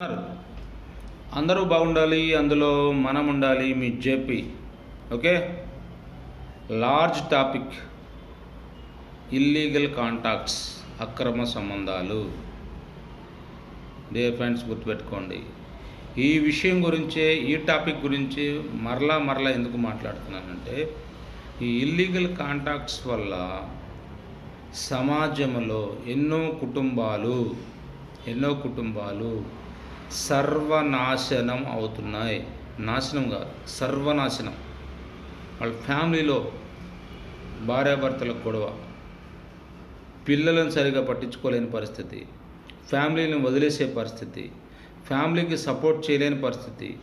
ఉన్నారు. అందరూ బాగుండాలి అందులో మనం ఉండాలి మీ JP. Okay? Large topic. Illegal contacts అక్రమ సంబంధాలు. డియర్ ఫ్రెండ్స్ గుర్తుపెట్టుకోండి. ఈ విషయం గురించే ఈ టాపిక్ గురించి మరలా మరలా ఎందుకు మాట్లాడుతున్నానంటే ఈ ఇల్లీగల్ కాంటాక్ట్స్ వల్ల సమాజంలో ఎన్నో కుటుంబాలు ఎన్నో కుటుంబాలు సర్వనాశనం అవుతున్నాయి. నాశనం కాదు సర్వనాశనం. వాళ్ళ ఫ్యామిలీలో భార్యాభర్తలకు గొడవ. పిల్లలను సరిగా పట్టించుకోలేని పరిస్థితి. ఫ్యామిలీని వదిలేసే పరిస్థితి. ఫ్యామిలీకి సపోర్ట్ చేయలేని పరిస్థితి.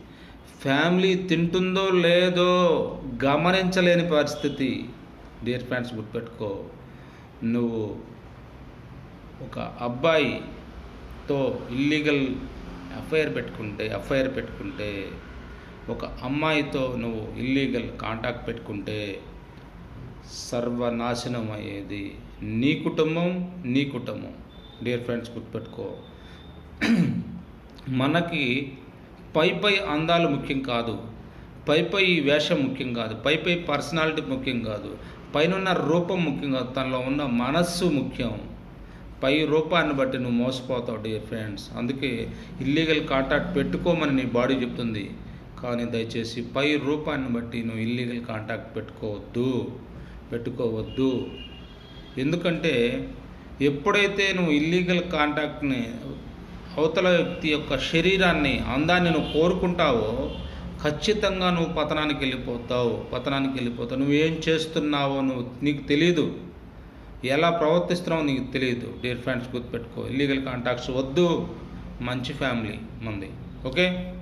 ఫ్యామిలీ తింటుందో లేదో గమనించలేని పరిస్థితి. డియర్ ఫ్రెండ్స్ గుర్తుపెట్టుకో నువ్వు ఒక అబ్బాయితో ఇల్లీగల్ ఎఫ్ఐఆర్ పెట్టుకుంటే ఎఫ్ఐఆర్ పెట్టుకుంటే ఒక అమ్మాయితో నువ్వు ఇల్లీగల్ కాంటాక్ట్ పెట్టుకుంటే సర్వనాశనం అయ్యేది నీ కుటుంబం నీ కుటుంబం. డియర్ ఫ్రెండ్స్ గుర్తుపెట్టుకో. మనకి పై పై అందాలు ముఖ్యం కాదు. పై పై వేషం ముఖ్యం కాదు. పై పై పర్సనాలిటీ ముఖ్యం కాదు. పైన రూపం ముఖ్యం కాదు. తనలో ఉన్న మనస్సు ముఖ్యం. పై రూపాన్ని బట్టి నువ్వు మోసపోతావు డియర్ ఫ్రెండ్స్ అందుకే ఇల్లీగల్ కాంటాక్ట్ పెట్టుకోమని నీ బాడీ చెప్తుంది. కానీ దయచేసి పై రూపాన్ని బట్టి నువ్వు ఇల్లీగల్ కాంటాక్ట్ పెట్టుకోవద్దు. పెట్టుకోవద్దు. ఎందుకంటే ఎప్పుడైతే నువ్వు ఇల్లీగల్ కాంటాక్ట్ని అవతల వ్యక్తి యొక్క శరీరాన్ని అందాన్ని నువ్వు కోరుకుంటావో ఖచ్చితంగా నువ్వు పతనానికి వెళ్ళిపోతావు పతనానికి వెళ్ళిపోతావు. నువ్వేం చేస్తున్నావో నువ్వు నీకు తెలియదు ఎలా ప్రవర్తిస్తున్నామో నీకు తెలియదు డియర్ ఫ్రెండ్స్ గుర్తుపెట్టుకో. ఇల్లీగల్ కాంటాక్ట్స్ వద్దు మంచి ఫ్యామిలీ మంది. ఓకే